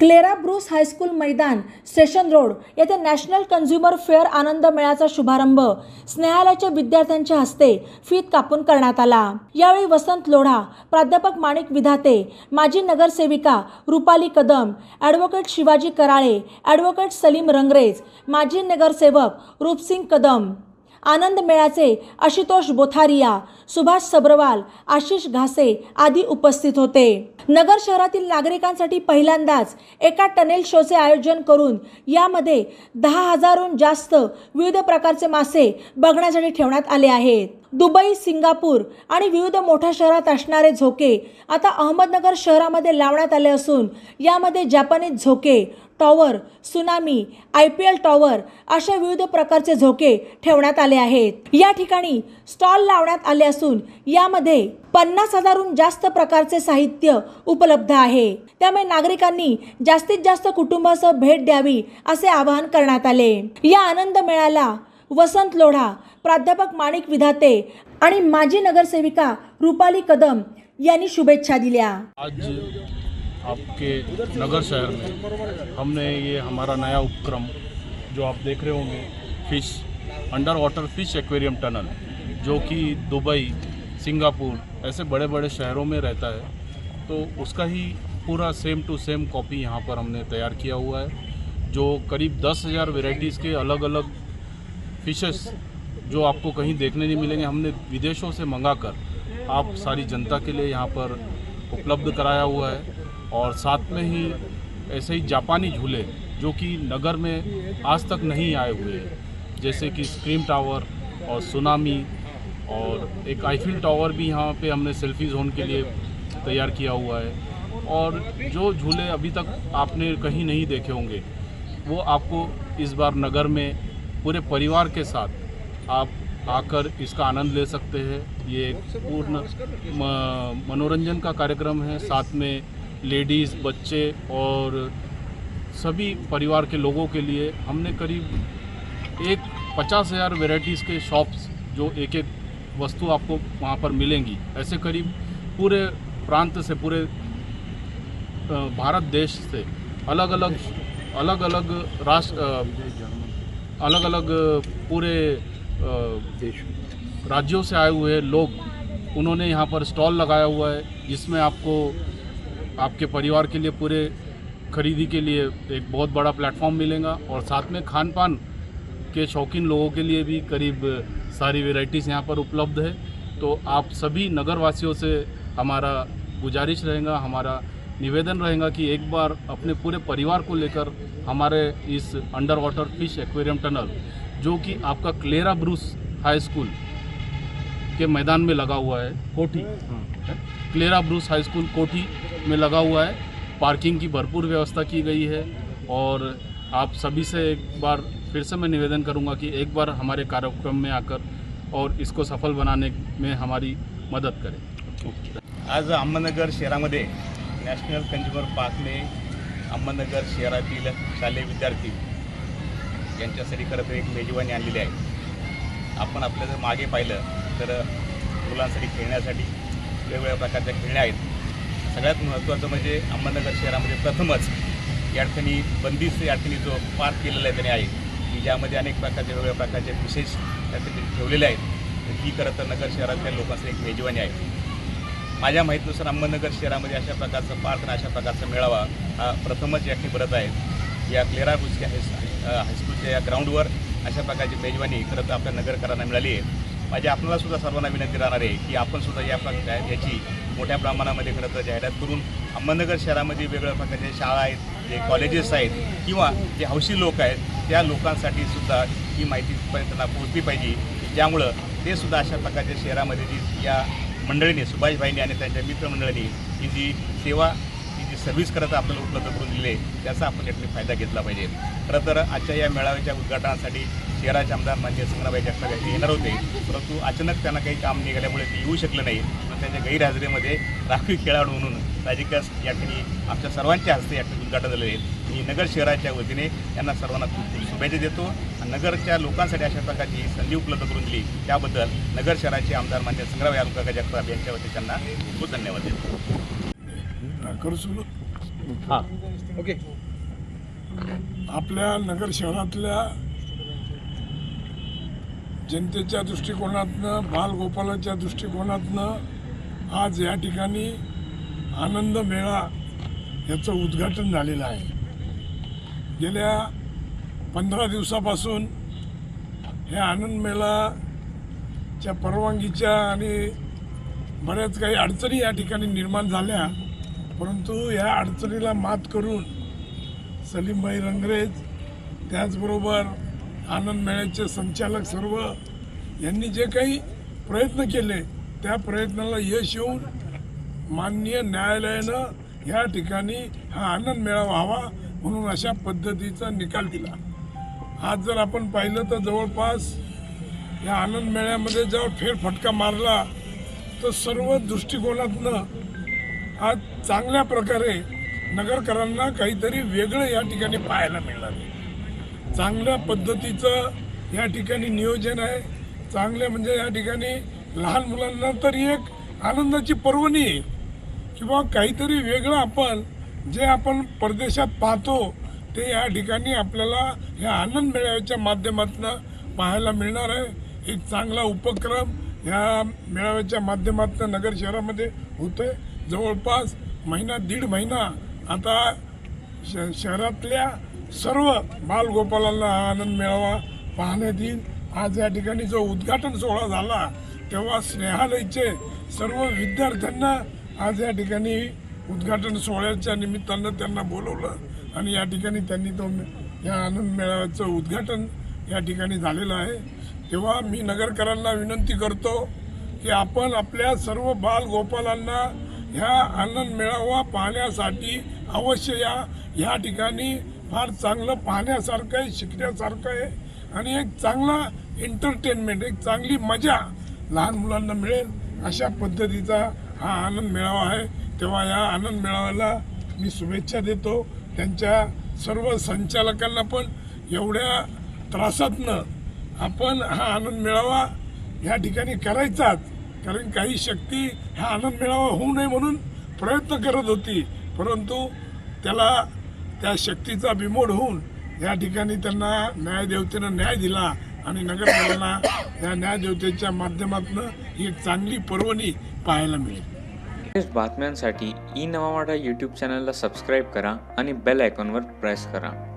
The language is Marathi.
क्लेरा ब्रूस हायस्कूल मैदान स्टेशन रोड येथे नॅशनल कन्झ्युमर फेअर आनंद मेळ्याचा शुभारंभ. स्नेहालयाच्या विद्यार्थ्यांच्या हस्ते फीत कापून करण्यात आला. यावेळी वसंत लोढा प्राध्यापक माणिक विधाते माजी नगरसेविका रुपाली कदम ॲडव्होकेट शिवाजी कराळे ॲडव्होकेट सलीम रंगरेज माजी नगरसेवक रूपसिंग कदम. आनंद मेळ्याचे आशुतोष बोथारिया सुभाष सब्रवाल आशिष घासे आदी उपस्थित होते. नगर शहरातील नागरिकांसाठी पहिल्यांदाच एका टनेल शोचे आयोजन करून यामध्ये दहा हजारहून जास्त विविध प्रकारचे मासे बघण्यासाठी ठेवण्यात आले आहेत. दुबई सिंगापूर आणि विविध मोठ्या शहरात असणारे झोके आता अहमदनगर शहरामध्ये लावण्यात आले असून यामध्ये जपानीज झोके tower tsunami I P L tower अशा विविध प्रकारचे झोके ठेवण्यात आले आहेत. या ठिकाणी स्टॉल लावण्यात आले असून यामध्ये पन्नास हजारहून जास्त प्रकारचे साहित्य उपलब्ध आहे. त्यामुळे नागरिकांनी जास्तीत जास्त कुटुंबासह भेट द्यावी असे आवाहन करण्यात आले. या आनंद मेळ्याला वसंत लोढा प्राध्यापक माणिक विधाते आणि माजी नगरसेविका रुपाली कदम यांनी शुभेच्छा दिल्या. आज आपके नगर शहर में। हमने ये हमारा नया उपक्रम, जो आप देख रहे होंगे, fish under water fish aquarium tunnel जो कि दुबई, सिंगापुर, ऐसे बड़े बड़े शहरों में रहता है। तो उसका ही पूरा सेम टू सेम कॉपी यहाँ पर हमने तैयार किया हुआ है, जो करीब दस हज़ार वेराइटीज़ के अलग अलग फिशेस जो आपको कहीं देखने नहीं मिलेंगे, हमने विदेशों से मंगा कर आप सारी जनता के लिए यहाँ पर उपलब्ध कराया हुआ है। और साथ में ही ऐसे ही जापानी झूले जो कि नगर में आज तक नहीं आए हुए हैं। जैसे कि स्क्रीम टावर और सुनामी और एक आईफिल टावर भी यहाँ पे हमने सेल्फी जोन के लिए तैयार किया हुआ है। और जो झूले अभी तक आपने कहीं नहीं देखे होंगे, वो आपको इस बार नगर में पूरे परिवार के साथ आप आकर इसका आनंद ले सकते हैं। ये एक पूर्ण मनोरंजन का कार्यक्रम है। साथ में लेडीज़ बच्चे और सभी परिवार के लोगों के लिए हमने करीब एक पचास हज़ार वेराइटीज़ के शॉप्स जो एक एक वस्तु आपको वहाँ पर मिलेंगी। ऐसे करीब पूरे प्रांत से पूरे भारत देश से अलग अलग अलग अलग राष्ट्र अलग अलग पूरे अ, राज्यों से आए हुए लोग उन्होंने यहाँ पर स्टॉल लगाया हुआ है जिसमें आपको आपके परिवार के लिए पूरे खरीदी के लिए एक बहुत बड़ा प्लेटफॉर्म मिलेगा और साथ में खान पान के शौकीन लोगों के लिए भी करीब सारी वेराइटीज़ यहाँ पर उपलब्ध है। तो आप सभी नगरवासियों से हमारा गुजारिश रहेगा हमारा निवेदन रहेगा कि एक बार अपने पूरे परिवार को लेकर हमारे इस under water fish aquarium tunnel जो कि आपका क्लेरा ब्रूस हाई स्कूल के मैदान में लगा हुआ है Kothi. Clara Bruce High School Kothi. में लगा हुआ है। पार्किंग की भरपूर व्यवस्था की गई है और आप सभी से एक बार फिर से मैं निवेदन करूंगा कि एक बार हमारे कार्यक्रम में आकर और इसको सफल बनाने में हमारी मदद करें। आज अहमदनगर शहरामध्ये नॅशनल कंझ्युमर पार्कने अहमदनगर शहरातील शालेय विद्यार्थी यांच्यासाठी खरं तर एक मेजवानी आणलेली आहे. आपण आपल्या जर मागे पाहिलं तर मुलांसाठी खेळण्यासाठी वेगवेगळ्या प्रकारच्या खेळण्या आहेत. सगळ्यात महत्त्वाचं म्हणजे अहमदनगर शहरामध्ये प्रथमच या ठिकाणी बंदिस्त या ठिकाणी जो पार्क केलेला आहे त्याने आहे. की ज्यामध्ये अनेक प्रकारचे वेगवेगळ्या प्रकारचे विशेष त्या ठिकाणी ठेवलेले आहेत. तर ही खरं तर नगर शहरातल्या लोकांचं एक मेजवानी आहे. माझ्या माहितीनुसार अहमदनगर शहरामध्ये अशा प्रकारचं पार्क आणि अशा प्रकारचा मेळावा हा प्रथमच या ठिकाणी भरत आहे या क्लेरा बुस्की हाय हायस्कूलच्या या ग्राउंडवर अशा प्रकारची मेजवानी खरं तर आपल्या नगरकरांना मिळाली आहे. माझी आपल्याला सुद्धा सर्वांना विनंती राहणार आहे की आपण सुद्धा या प्रकार याची मोठ्या प्रमाणामध्ये खरं तर जाहिरात करून अहमदनगर शहरामध्ये वेगवेगळ्या प्रकारच्या शाळा आहेत जे कॉलेजेस आहेत किंवा जे हौशी लोक आहेत त्या लोकांसाठी सुद्धा ही माहिती त्यांना पोहोचली पाहिजे. ज्यामुळं ते सुद्धा अशा प्रकारच्या शहरामध्ये जी या मंडळीने सुभाषभाईंनी आणि त्यांच्या मित्रमंडळींनी ही जी सेवा सर्व्हिस करत आपल्याला उपलब्ध करून दिले आहे. त्याचा आपण यातनी फायदा घेतला पाहिजे. खरं तर आजच्या या मेळाव्याच्या उद्घाटनासाठी शहराचे आमदार मान्य संग्राबाई जगताप यांनी येणार होते. परंतु अचानक त्यांना काही काम निघाल्यामुळे ते येऊ शकले नाही. पण त्यांच्या गैरहजेरीमध्ये राखीव खेळाडू म्हणून राजिकास या ठिकाणी आमच्या सर्वांच्या हस्ते या ठिकाणी उद्घाटन झालेले आहे. मी नगर शहराच्या वतीने त्यांना सर्वांना खूप खूप शुभेच्छा देतो. आणि नगरच्या लोकांसाठी अशा प्रकारची संधी उपलब्ध करून दिली. त्याबद्दल नगर शहराचे आमदार मान्य संग्राम यारुकाका जगताप यांच्या वतीने त्यांना खूप धन्यवाद देतो. हाँ ओके. आपल्या नगर शहरातल्या जनतेच्या दृष्टिकोनातनं बालगोपालाच्या दृष्टिकोनातनं आज या ठिकाणी आनंद मेळा याचं उद्घाटन झालेलं आहे. गेल्या पंधरा दिवसापासून हे आनंद मेळाच्या परवानगीच्या आणि बऱ्याच काही अडचणी या ठिकाणी निर्माण झाल्या. परंतु या अडचणीला मात करून सलीमभाई रंगरेज त्याचबरोबर आनंद मेळ्याचे संचालक सर्व यांनी जे काही प्रयत्न केले त्या प्रयत्नाला यश येऊन माननीय न्यायालयानं या ठिकाणी हा आनंद मेळा व्हावा म्हणून अशा पद्धतीचा निकाल दिला. आज जर आपण पाहिलं तर जवळपास या आनंद मेळ्यामध्ये जेव्हा फेरफटका मारला तर सर्व दृष्टिकोनातनं आज चांगल्या प्रकारे नगरकरांना काहीतरी वेगळं या ठिकाणी पाहायला मिळणार आहे. चांगल्या पद्धतीचं या ठिकाणी नियोजन आहे. चांगल्या म्हणजे या ठिकाणी लहान मुलांना तर एक आनंदाची पर्वणी आहे किंवा काहीतरी वेगळं आपण जे आपण परदेशात पाहतो ते या ठिकाणी आपल्याला ह्या आनंद मेळाव्याच्या माध्यमातून पाहायला मिळणार आहे. एक चांगला उपक्रम ह्या मेळाव्याच्या माध्यमातून नगर शहरामध्ये होतो आहे जवळपास महिना दीड महिना आता श शहरातल्या सर्व बालगोपालांना हा आनंद मेळावा पाहण्यात येईल. आज या ठिकाणी जो उद्घाटन सोहळा झाला तेव्हा स्नेहालयचे सर्व विद्यार्थ्यांना आज या ठिकाणी उद्घाटन सोहळ्याच्या निमित्तानं त्यांना बोलवलं आणि या ठिकाणी त्यांनी तो या आनंद मेळाव्याचं उद्घाटन या ठिकाणी झालेलं आहे. तेव्हा मी नगरकरांना विनंती करतो की आपण आपल्या सर्व बालगोपालांना ह्या आनंद मेळावा पाहण्यासाठी अवश्य या. ह्या ठिकाणी फार चांगलं पाहण्यासारखं आहे शिकण्यासारखं आहे. आणि एक चांगला एंटरटेनमेंट एक चांगली मजा लहान मुलांना मिळेल अशा पद्धतीचा हा आनंद मेळावा आहे. तेव्हा या आनंद मेळाव्याला मी शुभेच्छा देतो. त्यांच्या सर्व संचालकांना पण एवढ्या त्रासातनं आपण हा आनंद मेळावा ह्या ठिकाणी करायचाच. कारण काही शक्ती हा आनंद मिळावा होऊ नये म्हणून प्रयत्न करत होती. परंतु त्याला त्या शक्तीचा बिमोड होऊन या ठिकाणी त्यांना न्यायदेवतेनं न्याय दिला आणि नगरपालांना या न्यायदेवतेच्या माध्यमातून ही एक चांगली पर्वणी पाहायला मिळेल. लेटेस्ट बातम्यांसाठी ई नवा यूट्यूब चॅनलला सबस्क्राईब करा आणि बेल आयकॉनवर प्रेस करा.